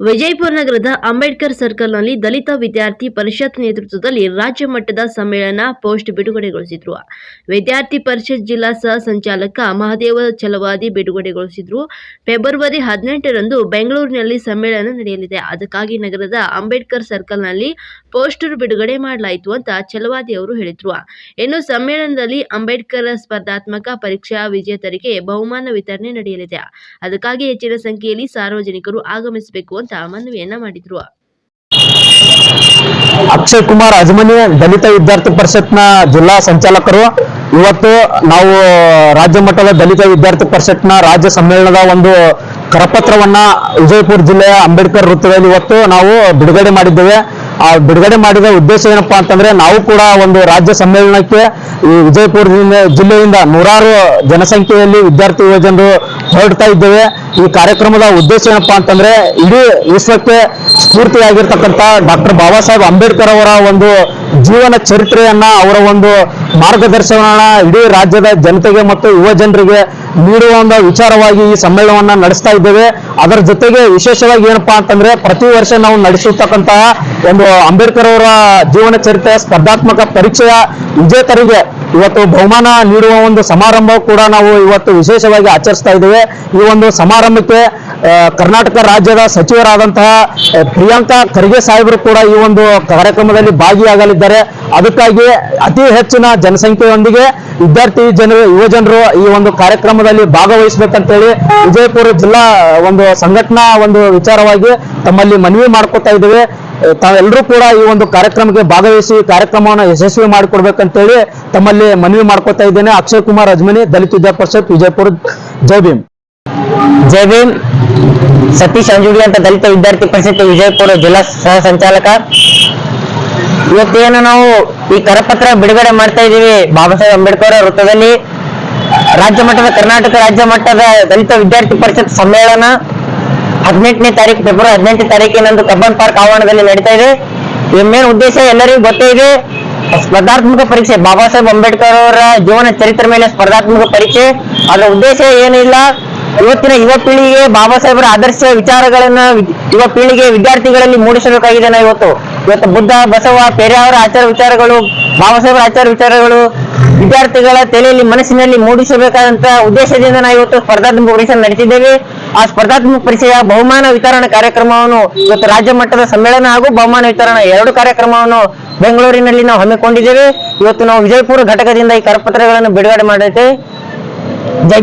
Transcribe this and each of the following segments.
ವಿಜಯಪುರ ನಗರದ ಅಂಬೇಡ್ಕರ್ ಸರ್ಕಲ್ನಲ್ಲಿ ದಲಿತ ವಿದ್ಯಾರ್ಥಿ ಪರಿಷತ್ ನೇತೃತ್ವದಲ್ಲಿ ರಾಜ್ಯ ಮಟ್ಟದ ಸಮ್ಮೇಳನ ಪೋಸ್ಟ್ ಬಿಡುಗಡೆಗೊಳಿಸಿದ್ರು. ವಿದ್ಯಾರ್ಥಿ ಪರಿಷತ್ ಜಿಲ್ಲಾ ಸಹ ಸಂಚಾಲಕ ಮಹದೇವ ಚಲವಾದಿ ಬಿಡುಗಡೆಗೊಳಿಸಿದ್ರು. ಫೆಬ್ರವರಿ ಹದಿನೆಂಟರಂದು ಬೆಂಗಳೂರಿನಲ್ಲಿ ಸಮ್ಮೇಳನ ನಡೆಯಲಿದೆ. ಅದಕ್ಕಾಗಿ ನಗರದ ಅಂಬೇಡ್ಕರ್ ಸರ್ಕಲ್ನಲ್ಲಿ ಪೋಸ್ಟರ್ ಬಿಡುಗಡೆ ಮಾಡಲಾಯಿತು ಅಂತ ಚಲವಾದಿ ಅವರು ಹೇಳಿದ್ರು. ಇನ್ನು ಸಮ್ಮೇಳನದಲ್ಲಿ ಅಂಬೇಡ್ಕರ್ ಸ್ಪರ್ಧಾತ್ಮಕ ಪರೀಕ್ಷಾ ವಿಜೇತರಿಗೆ ಬಹುಮಾನ ವಿತರಣೆ ನಡೆಯಲಿದೆ. ಅದಕ್ಕಾಗಿ ಹೆಚ್ಚಿನ ಸಂಖ್ಯೆಯಲ್ಲಿ ಸಾರ್ವಜನಿಕರು ಆಗಮಿಸಬೇಕು ಅಂತ ಮನವಿಯನ್ನ ಮಾಡಿದ್ರು? ಅಕ್ಷಯ್ ಕುಮಾರ್ ಅಜಮನಿ ದಲಿತ ವಿದ್ಯಾರ್ಥಿ ಪರಿಷತ್ನ ಜಿಲ್ಲಾ ಸಂಚಾಲಕರು. ಇವತ್ತು ನಾವು ರಾಜ್ಯ ಮಟ್ಟದ ದಲಿತ ವಿದ್ಯಾರ್ಥಿ ಪರಿಷತ್ನ ರಾಜ್ಯ ಸಮ್ಮೇಳನದ ಒಂದು ಕರಪತ್ರವನ್ನ ವಿಜಯಪುರ ಜಿಲ್ಲೆಯ ಅಂಬೇಡ್ಕರ್ ವೃತ್ತದಲ್ಲಿ ಇವತ್ತು ನಾವು ಬಿಡುಗಡೆ ಮಾಡಿದ್ದೇವೆ. ಆ ಬಿಡುಗಡೆ ಮಾಡಿದ ಉದ್ದೇಶ ಏನಪ್ಪಾ ಅಂತಂದ್ರೆ ನಾವು ಕೂಡ ಒಂದು ರಾಜ್ಯ ಸಮ್ಮೇಳನಕ್ಕೆ ಈ ವಿಜಯಪುರ ಜಿಲ್ಲೆಯಿಂದ ನೂರಾರು ಜನಸಂಖ್ಯೆಯಲ್ಲಿ ವಿದ್ಯಾರ್ಥಿ ಯುವಜನರು ಹೊರಡ್ತಾ ಇದ್ದೇವೆ. ಈ ಕಾರ್ಯಕ್ರಮದ ಉದ್ದೇಶ ಏನಪ್ಪಾ ಅಂತಂದ್ರೆ ಇಡೀ ವಿಶ್ವಕ್ಕೆ ಸ್ಫೂರ್ತಿಯಾಗಿರ್ತಕ್ಕಂಥ ಡಾಕ್ಟರ್ ಬಾಬಾ ಸಾಹೇಬ್ ಅಂಬೇಡ್ಕರ್ ಅವರ ಒಂದು ಜೀವನ ಚರಿತ್ರೆಯನ್ನ ಅವರ ಒಂದು ಮಾರ್ಗದರ್ಶನ ಇಡೀ ರಾಜ್ಯದ ಜನತೆಗೆ ಮತ್ತು ಯುವ ಜನರಿಗೆ ನೀಡುವ ಒಂದು ವಿಚಾರವಾಗಿ ಈ ಸಮ್ಮೇಳನವನ್ನ ನಡೆಸ್ತಾ ಇದ್ದೇವೆ. ಅದರ ಜೊತೆಗೆ ವಿಶೇಷವಾಗಿ ಏನಪ್ಪಾ ಅಂತಂದ್ರೆ ಪ್ರತಿ ವರ್ಷ ನಾವು ನಡೆಸುತ್ತಕ್ಕಂತಹ ಒಂದು ಅಂಬೇಡ್ಕರ್ ಅವರ ಜೀವನ ಚರಿತ್ರೆ, ಸ್ಪರ್ಧಾತ್ಮಕ ಪರೀಕ್ಷೆಯ ವಿಜೇತರಿಗೆ ಇವತ್ತು ಬಹುಮಾನ ನೀಡುವ ಒಂದು ಸಮಾರಂಭ ಕೂಡ ನಾವು ಇವತ್ತು ವಿಶೇಷವಾಗಿ ಆಚರಿಸ್ತಾ ಇದ್ದೇವೆ. ಈ ಒಂದು ಸಮಾರಂಭಕ್ಕೆ ಕರ್ನಾಟಕ ರಾಜ್ಯದ ಸಚಿವರಾದಂತಹ ಪ್ರಿಯಾಂಕಾ ಖರ್ಗೆ ಸಾಹೇಬರು ಕೂಡ ಈ ಒಂದು ಕಾರ್ಯಕ್ರಮದಲ್ಲಿ ಭಾಗಿಯಾಗಲಿದ್ದಾರೆ. ಅದಕ್ಕಾಗಿ ಅತಿ ಹೆಚ್ಚಿನ ಜನಸಂಖ್ಯೆಯೊಂದಿಗೆ ವಿದ್ಯಾರ್ಥಿ ಜನರು, ಯುವ ಜನರು ಈ ಒಂದು ಕಾರ್ಯಕ್ರಮದಲ್ಲಿ ಭಾಗವಹಿಸಬೇಕಂತೇಳಿ ವಿಜಯಪುರ ಜಿಲ್ಲಾ ಒಂದು ಸಂಘಟನಾ ಒಂದು ವಿಚಾರವಾಗಿ ತಮ್ಮಲ್ಲಿ ಮನವಿ ಮಾಡ್ಕೊತಾ ಇದ್ದೇವೆ. ತಾವೆಲ್ಲರೂ ಕೂಡ ಈ ಒಂದು ಕಾರ್ಯಕ್ರಮಕ್ಕೆ ಭಾಗವಹಿಸಿ ಕಾರ್ಯಕ್ರಮವನ್ನು ಯಶಸ್ವಿ ಮಾಡಿಕೊಡ್ಬೇಕಂತೇಳಿ ತಮ್ಮಲ್ಲಿ ಮನವಿ ಮಾಡ್ಕೊತಾ ಇದ್ದೇನೆ. ಅಕ್ಷಯ್ ಕುಮಾರ್ ಅಜ್ಮನಿ, ದಲಿತ ವಿದ್ಯಾ ಪರಿಷತ್ ವಿಜಯಪುರ. ಜೈ ಭೀಮ್. ಜೈ ಭೀಮ್. ಸತೀಶ್ ಅಂಜುಡಿ ಅಂತ ದಲಿತ ವಿದ್ಯಾರ್ಥಿ ಪರಿಷತ್ ವಿಜಯಪುರ ಜಿಲ್ಲಾ ಸಹ ಸಂಚಾಲಕ. ಇವತ್ತೇನು ನಾವು ಈ ಕರಪತ್ರ ಬಿಡುಗಡೆ ಮಾಡ್ತಾ ಇದ್ದೀವಿ. ಬಾಬಾ ಸಾಹೇಬ್ ಅಂಬೇಡ್ಕರ್ ವೃತ್ತದಲ್ಲಿ ರಾಜ್ಯ ಮಟ್ಟದ ಕರ್ನಾಟಕ ರಾಜ್ಯ ಮಟ್ಟದ ದಲಿತ ವಿದ್ಯಾರ್ಥಿ ಪರಿಷತ್ ಸಮ್ಮೇಳನ ಹದಿನೆಂಟನೇ ತಾರೀಕು, ಫೆಬ್ರವರಿ ಹದಿನೆಂಟನೇ ತಾರೀಕಿನಂದು ಕಬ್ಬನ್ ಪಾರ್ಕ್ ಆವರಣದಲ್ಲಿ ನಡೀತಾ ಇದೆ. ಮೇನ್ ಉದ್ದೇಶ ಎಲ್ಲರಿಗೂ ಗೊತ್ತೇ ಇದೆ. ಸ್ಪರ್ಧಾತ್ಮಕ ಪರೀಕ್ಷೆ, ಬಾಬಾ ಸಾಹೇಬ್ ಅಂಬೇಡ್ಕರ್ ಅವರ ಜೀವನ ಚರಿತ್ರೆ ಮೇಲೆ ಸ್ಪರ್ಧಾತ್ಮಕ ಪರೀಕ್ಷೆ. ಅದರ ಉದ್ದೇಶ ಏನಿಲ್ಲ. ಇವತ್ತಿನ ಯುವ ಪೀಳಿಗೆ ಬಾಬಾ ಸಾಹೇಬರ ಆದರ್ಶ ವಿಚಾರಗಳನ್ನ ಯುವ ಪೀಳಿಗೆ ವಿದ್ಯಾರ್ಥಿಗಳಲ್ಲಿ ಮೂಡಿಸಬೇಕಾಗಿದೆ ನಾ ಇವತ್ತು. ಇವತ್ತು ಬುದ್ಧ, ಬಸವ ಪೆರಿಯಾವರ ಆಚಾರ ವಿಚಾರಗಳು, ಬಾಬಾ ಸಾಹೇಬರ ಆಚಾರ ವಿಚಾರಗಳು ವಿದ್ಯಾರ್ಥಿಗಳ ತಲೆಯಲ್ಲಿ, ಮನಸ್ಸಿನಲ್ಲಿ ಮೂಡಿಸಬೇಕಾದಂತ ಉದ್ದೇಶದಿಂದ ನಾವು ಇವತ್ತು ಸ್ಪರ್ಧಾತ್ಮಕ ಪರೀಕ್ಷೆ ನಡೆಸಿದ್ದೇವೆ ಆ ಸ್ಪರ್ಧಾತ್ಮಕ ಪರೀಕ್ಷೆಯ ಬಹುಮಾನ ವಿತರಣಾ ಕಾರ್ಯಕ್ರಮವನ್ನು ಇವತ್ತು ರಾಜ್ಯ ಮಟ್ಟದ ಸಮ್ಮೇಳನ ಹಾಗೂ ಬಹುಮಾನ ವಿತರಣಾ ಎರಡು ಕಾರ್ಯಕ್ರಮವನ್ನು ಬೆಂಗಳೂರಿನಲ್ಲಿ ನಾವು ಹಮ್ಮಿಕೊಂಡಿದ್ದೇವೆ. ಇವತ್ತು ನಾವು ವಿಜಯಪುರ ಘಟಕದಿಂದ ಈ ಕರಪತ್ರಗಳನ್ನು ಬಿಡುಗಡೆ ಮಾಡಿದ್ದೇವೆ. ಜೈ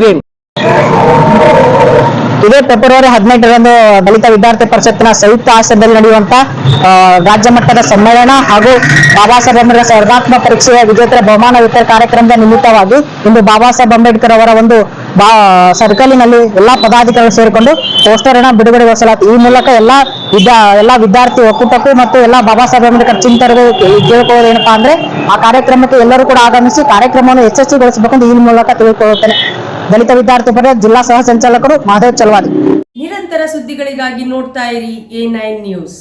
ಇದೇ ಫೆಬ್ರವರಿ ಹದಿನೆಂಟರಂದು ದಲಿತ ವಿದ್ಯಾರ್ಥಿ ಪರಿಷತ್ನ ಸಂಯುಕ್ತ ಆಶ್ರಯದಲ್ಲಿ ನಡೆಯುವಂತ ರಾಜ್ಯ ಮಟ್ಟದ ಸಮ್ಮೇಳನ ಹಾಗೂ ಬಾಬಾ ಸಾಹೇಬ್ ಅಂಬೇಡ್ಕರ್ ಸ್ಪರ್ಧಾತ್ಮಕ ಪರೀಕ್ಷೆಯ ವಿಜೇತರ ಬಹುಮಾನ ವಿತರಣೆ ಕಾರ್ಯಕ್ರಮದ ನಿಮಿತ್ತವಾಗಿ ಇಂದು ಬಾಬಾ ಸಾಹೇಬ್ ಅಂಬೇಡ್ಕರ್ ಅವರ ಒಂದು, ಬಾ, ಸರ್ಕಲಿನಲ್ಲಿ ಎಲ್ಲಾ ಪದಾಧಿಕಾರಿಗಳು ಸೇರಿಕೊಂಡು ಪೋಸ್ಟರ್ ಅನ್ನ ಬಿಡುಗಡೆಗೊಳಿಸಲಾಯಿತು. ಈ ಮೂಲಕ ಎಲ್ಲಾ ಎಲ್ಲಾ ವಿದ್ಯಾರ್ಥಿ ಒಕ್ಕೂಟಕ್ಕೂ ಮತ್ತು ಎಲ್ಲಾ ಬಾಬಾ ಸಾಹೇಬ್ ಅಂಬೇಡ್ಕರ್ ಚಿಂತಕರಿಗೂ ಕೇಳ್ಕೊಳ್ಳೋದು ಏನಪ್ಪಾ ಅಂದ್ರೆ, ಆ ಕಾರ್ಯಕ್ರಮಕ್ಕೆ ಎಲ್ಲರೂ ಕೂಡ ಆಗಮಿಸಿ ಕಾರ್ಯಕ್ರಮವನ್ನು ಯಶಸ್ವಿಗೊಳಿಸಬೇಕು ಅಂತ ಈ ಮೂಲಕ ತಿಳ್ಕೊಳ್ಳುತ್ತೇನೆ ದಲಿತ ವಿದ್ಯಾರ್ಥಿ ಪರಿಷತ್ ಜಿಲ್ಲಾ ಸಹ ಸಂಚಾಲಕರು ಮಾಧವ್ ಚಲವಾದಿ ನಿರಂತರ ಸುದ್ದಿಗಳಿಗಾಗಿ ನೋಡ್ತಾ ಇರಿ ಎ ನೈನ್ ನ್ಯೂಸ್.